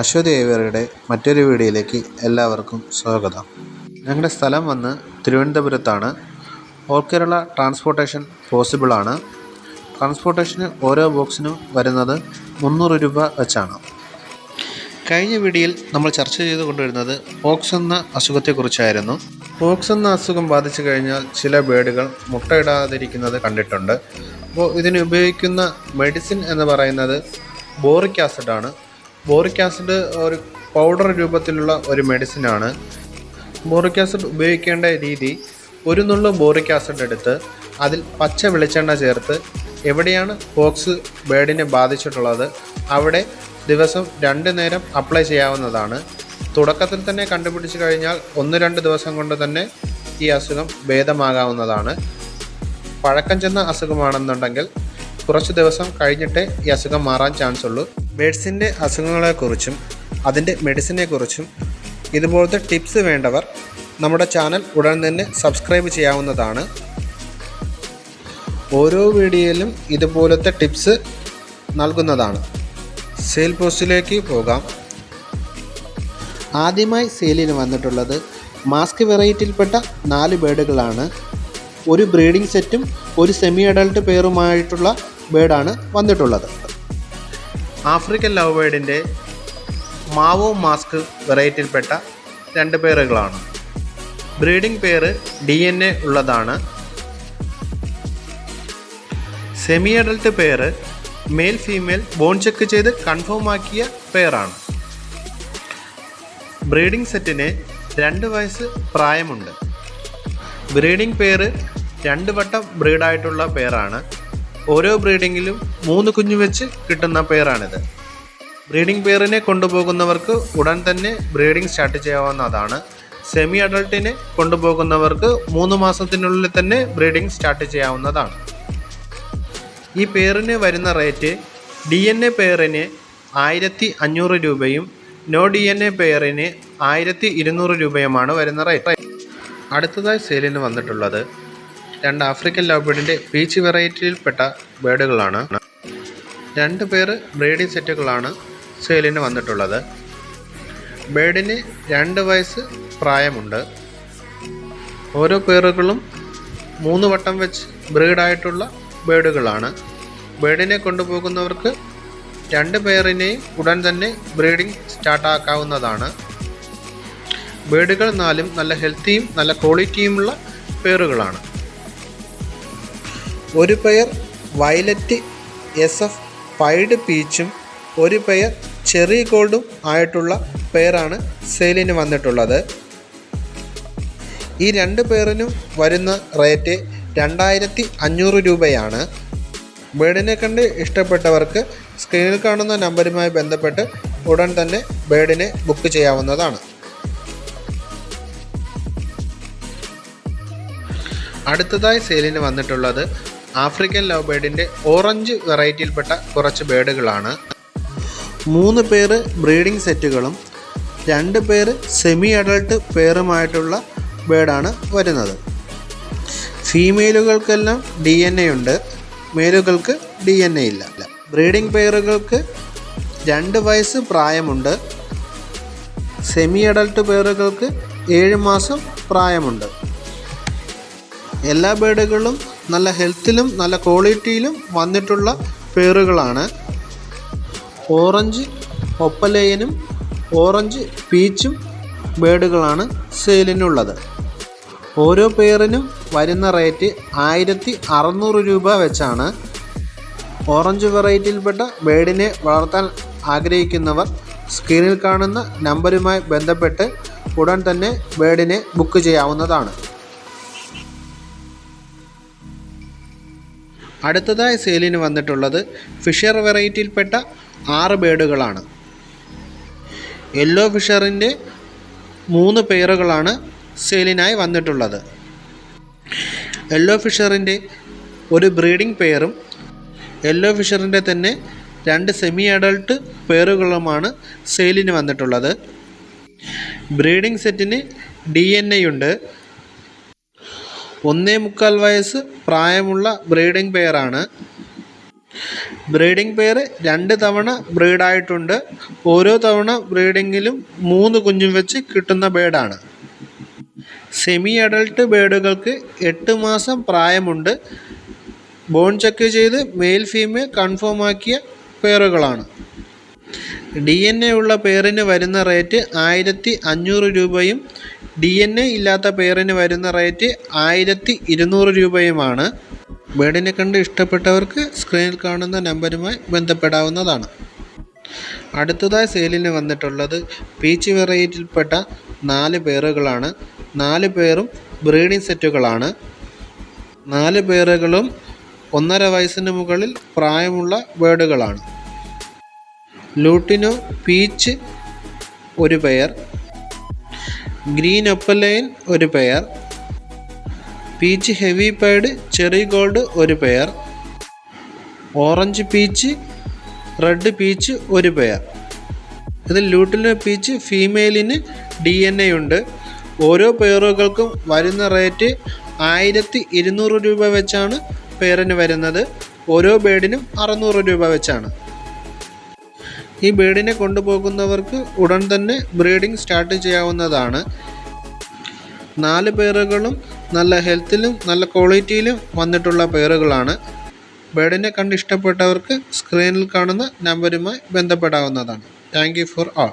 അശ്വതി ഏവറിയുടെ മറ്റൊരു വീഡിയോയിലേക്ക് എല്ലാവർക്കും സ്വാഗതം. ഞങ്ങളുടെ സ്ഥലം വന്ന് തിരുവനന്തപുരത്താണ്. ഓൾ കേരള ട്രാൻസ്പോർട്ടേഷൻ പോസിബിളാണ് ട്രാൻസ്പോർട്ടേഷന് ഓരോ ബോക്സിനും വരുന്നത് മുന്നൂറ് രൂപ വെച്ചാണ്. കഴിഞ്ഞ വീഡിയോയിൽ നമ്മൾ ചർച്ച ചെയ്തു കൊണ്ടുവരുന്നത് പോക്സ് എന്ന അസുഖത്തെക്കുറിച്ചായിരുന്നു. പോക്സ് എന്ന അസുഖം ബാധിച്ചു കഴിഞ്ഞാൽ ചില ബേഡുകൾ മുട്ടയിടാതിരിക്കുന്നത് കണ്ടിട്ടുണ്ട്. അപ്പോൾ ഇതിന് ഉപയോഗിക്കുന്ന മെഡിസിൻ എന്ന് പറയുന്നത് ബോറിക് ആസിഡാണ്. ബോറിക് ആസിഡ് ഒരു പൗഡർ രൂപത്തിലുള്ള ഒരു മെഡിസിനാണ്. ബോറിക് ആസിഡ് ഉപയോഗിക്കേണ്ട രീതി ഒരു നുള്ളു ബോറിക് ആസിഡ് എടുത്ത് അതിൽ പച്ച വെളിച്ചെണ്ണ ചേർത്ത് എവിടെയാണ് പോക്സ് ബേഡിനെ ബാധിച്ചിട്ടുള്ളത് അവിടെ ദിവസം രണ്ട് നേരം അപ്ലൈ ചെയ്യാവുന്നതാണ്. തുടക്കത്തിൽ തന്നെ കണ്ടുപിടിച്ച് കഴിഞ്ഞാൽ ഒന്ന് രണ്ട് ദിവസം കൊണ്ട് തന്നെ ഈ അസുഖം ഭേദമാകാവുന്നതാണ്. പഴക്കം ചെന്ന അസുഖമാണെന്നുണ്ടെങ്കിൽ കുറച്ച് ദിവസം കഴിഞ്ഞിട്ടേ ഈ അസുഖം മാറാൻ ചാൻസ് ഉള്ളൂ ബേഡ്സിന്റെ അസുഖങ്ങളെക്കുറിച്ചും അതിന്റെ മെഡിസിനെക്കുറിച്ചും ഇതുപോലത്തെ ടിപ്സ് വേണ്ടവർ നമ്മുടെ ചാനൽ ഉടൻ തന്നെ സബ്സ്ക്രൈബ് ചെയ്യാവുന്നതാണ്. ഓരോ വീഡിയോയിലും ഇതുപോലത്തെ ടിപ്സ് നൽകുന്നതാണ്. സെയിൽ പോസ്റ്റിലേക്ക് പോകാം. ആദ്യമായി സെയിലിന് വന്നിട്ടുള്ളത് മാസ്ക് വെറൈറ്റിയിൽപ്പെട്ട നാല് ബേഡുകളാണ്. ഒരു ബ്രീഡിംഗ് സെറ്റും ഒരു സെമി അഡൾട്ട് പേറുമായിട്ടുള്ള ബേഡാണ് വന്നിട്ടുള്ളത്. ആഫ്രിക്കൻ ലവ് ബേഡിന്റെ മാവോ മാസ്ക് വെറൈറ്റിയിൽപ്പെട്ട രണ്ട് പേറുകളാണ്. Breeding pair D N A ഉള്ളതാണ്. Semi adult pair male female bone check ചെയ്ത് കൺഫേം ആക്കിയ പെയറാണ് ബ്രീഡിംഗ് സെറ്റിന് രണ്ട് വയസ്സ് പ്രായമുണ്ട്. ബ്രീഡിംഗ് പേര് രണ്ട് വട്ടം ബ്രീഡായിട്ടുള്ള പെയറാണ് ഓരോ ബ്രീഡിങ്ങിലും മൂന്ന് കുഞ്ഞു വെച്ച് കിട്ടുന്ന പെയറാണിത് ബ്രീഡിംഗ് പെയറിനെ കൊണ്ടുപോകുന്നവർക്ക് ഉടൻ തന്നെ ബ്രീഡിംഗ് സ്റ്റാർട്ട് ചെയ്യാവുന്നതാണ്. സെമി അഡൾട്ടിനെ കൊണ്ടുപോകുന്നവർക്ക് മൂന്ന് മാസത്തിനുള്ളിൽ തന്നെ ബ്രീഡിംഗ് സ്റ്റാർട്ട് ചെയ്യാവുന്നതാണ്. ഈ പേറിന് വരുന്ന റേറ്റ് ഡി എൻ എ പെയറിന് ആയിരത്തി അഞ്ഞൂറ് രൂപയും നോ ഡി എൻ എ പെയറിന് ആയിരത്തി ഇരുന്നൂറ് രൂപയുമാണ് വരുന്ന റേറ്റ്. അടുത്തതായി സെയിലിന് വന്നിട്ടുള്ളത് രണ്ട് ആഫ്രിക്കൻ ലവ് ബേഡിന്റെ പീച്ച് വെറൈറ്റിയിൽപ്പെട്ട ബേഡുകളാണ്. രണ്ട് പേർ ബ്രീഡിംഗ് സെറ്റുകളാണ് സെയിലിന് വന്നിട്ടുള്ളത്. ബേഡിന് രണ്ട് വയസ്സ് പ്രായമുണ്ട്. ഓരോ പേറുകളും മൂന്ന് വട്ടം വെച്ച് ബ്രീഡായിട്ടുള്ള ബേഡുകളാണ്. ബേഡിനെ കൊണ്ടുപോകുന്നവർക്ക് രണ്ട് പേറിനെയും ഉടൻ തന്നെ ബ്രീഡിംഗ് സ്റ്റാർട്ടാക്കാവുന്നതാണ്. ബേഡുകൾ നാലും നല്ല ഹെൽത്തിയും നല്ല ക്വാളിറ്റിയുമുള്ള പേറുകളാണ്. ഒരു pair violet S F pied പീച്ചും ഒരു പെയർ ചെറി ഗോൾഡും ആയിട്ടുള്ള പെയറാണ് സെയിലിന് വന്നിട്ടുള്ളത്. ഈ രണ്ട് പേറിനും വരുന്ന റേറ്റ് രണ്ടായിരത്തി അഞ്ഞൂറ് രൂപയാണ്. ബേഡിനെ കണ്ട് ഇഷ്ടപ്പെട്ടവർക്ക് സ്ക്രീനിൽ കാണുന്ന നമ്പറുമായി ബന്ധപ്പെട്ട് ഉടൻ തന്നെ ബേഡിനെ ബുക്ക് ചെയ്യാവുന്നതാണ്. അടുത്തതായി സെയിലിന് വന്നിട്ടുള്ളത് ആഫ്രിക്കൻ ലവ് ബേഡിന്റെ ഓറഞ്ച് വെറൈറ്റിയിൽപ്പെട്ട കുറച്ച് ബേഡുകളാണ് മൂന്ന് പേര് ബ്രീഡിംഗ് സെറ്റുകളും രണ്ട് പേര് സെമി അഡൾട്ട് പേറുമായിട്ടുള്ള ബേഡാണ് വരുന്നത്. ഫീമെയിലുകൾക്കെല്ലാം ഡി എൻ എ ഉണ്ട് മേലുകൾക്ക് ഡി എൻ എ ഇല്ല. ബ്രീഡിംഗ് പെയറുകൾക്ക് രണ്ട് വയസ്സ് പ്രായമുണ്ട് സെമി അഡൾട്ട് പേറുകൾക്ക് ഏഴ് മാസം പ്രായമുണ്ട്. എല്ലാ ബേഡുകളും നല്ല ഹെൽത്തിലും നല്ല ക്വാളിറ്റിയിലും വന്നിട്ടുള്ള പേറുകളാണ്. Orange ഒപ്പലേയനും orange പീച്ചും ബേഡുകളാണ് സെയിലിനുള്ളത്. ഓരോ പേറിനും വരുന്ന റേറ്റ് ആയിരത്തി അറുന്നൂറ് രൂപ വെച്ചാണ്. ഓറഞ്ച് വെറൈറ്റിയിൽപ്പെട്ട ബേഡിനെ വളർത്താൻ ആഗ്രഹിക്കുന്നവർ സ്ക്രീനിൽ കാണുന്ന നമ്പരുമായി ബന്ധപ്പെട്ട് ഉടൻ തന്നെ ബേഡിനെ ബുക്ക് ചെയ്യാവുന്നതാണ്. അടുത്തതായി സെയിലിന് വന്നിട്ടുള്ളത് ഫിഷർ വെറൈറ്റിയിൽപ്പെട്ട ആറ് ബേഡുകളാണ്. യെല്ലോ ഫിഷറിന്റെ മൂന്ന് പെയറുകളാണ് സെയിലിനായി വന്നിട്ടുള്ളത്. യെല്ലോ ഫിഷറിന്റെ ഒരു ബ്രീഡിംഗ് പെയറും യെല്ലോ ഫിഷറിന്റെ തന്നെ രണ്ട് സെമി അഡൾട്ട് പെയറുകളുമാണ് സെയിലിന് വന്നിട്ടുള്ളത്. ബ്രീഡിംഗ് സെറ്റിന് ഡി എൻ എ ഉണ്ട്. ഒന്നേ മുക്കാൽ വയസ്സ് പ്രായമുള്ള ബ്രീഡിംഗ് പെയറാണ്. ബ്രീഡിംഗ് പെയർ രണ്ട് തവണ ബ്രീഡായിട്ടുണ്ട്. ഓരോ തവണ ബ്രീഡിങ്ങിലും മൂന്ന് കുഞ്ഞും വെച്ച് കിട്ടുന്ന ബേഡാണ്. സെമി അഡൾട്ട് ബേഡുകൾക്ക് എട്ട് മാസം പ്രായമുണ്ട്. ബോൺ ചെക്ക് ചെയ്ത് മെയിൽ ഫീമെയിൽ കൺഫേം ആക്കിയ പെയറുകളാണ്. ഡി എൻ എ ഉള്ള പെയറിന് വരുന്ന റേറ്റ് ആയിരത്തി അഞ്ഞൂറ് രൂപയും ഡി എൻ എ ഇല്ലാത്ത പെയറിന് വരുന്ന റേറ്റ് ആയിരത്തി ഇരുന്നൂറ് രൂപയുമാണ്. ബേഡിനെ കണ്ട് ഇഷ്ടപ്പെട്ടവർക്ക് സ്ക്രീനിൽ കാണുന്ന നമ്പരുമായി ബന്ധപ്പെടാവുന്നതാണ്. അടുത്തതായി സെയിലിന് വന്നിട്ടുള്ളത് പീച്ച് വെറൈറ്റിയിൽപ്പെട്ട നാല് പേറുകളാണ്. നാല് പേരും ബ്രീഡിംഗ് സെറ്റുകളാണ്. നാല് പേറുകളും ഒന്നര വയസ്സിന് മുകളിൽ പ്രായമുള്ള ബേഡുകളാണ് ലൂട്ടിനോ പീച്ച് ഒരു പെയർ ഗ്രീൻ ഒപ്പലൈൻ ഒരു pair. Peach heavy pied cherry gold ഒരു pair. Orange peach red peach ഒരു പെയർ. ഇതിൽ ലൂട്ടിലെ പീച്ച് ഫീമെയിലിന് ഡി എൻ എ ഉണ്ട്. ഓരോ പെയറുകൾക്കും വരുന്ന റേറ്റ് ആയിരത്തി ഇരുന്നൂറ് രൂപ വെച്ചാണ് പെയറിന് വരുന്നത്. ഓരോ ബേഡിനും അറുന്നൂറ് രൂപ വെച്ചാണ്. ഈ ബേഡിനെ കൊണ്ടുപോകുന്നവർക്ക് ഉടൻ തന്നെ ബ്രീഡിംഗ് സ്റ്റാർട്ട് ചെയ്യാവുന്നതാണ്. നാല് പേറുകളും നല്ല ഹെൽത്തിലും നല്ല ക്വാളിറ്റിയിലും വന്നിട്ടുള്ള പേറുകളാണ്. ബേഡിനെ കണ്ട് ഇഷ്ടപ്പെട്ടവർക്ക് സ്ക്രീനിൽ കാണുന്ന നമ്പരുമായി ബന്ധപ്പെടാവുന്നതാണ്. Thank for all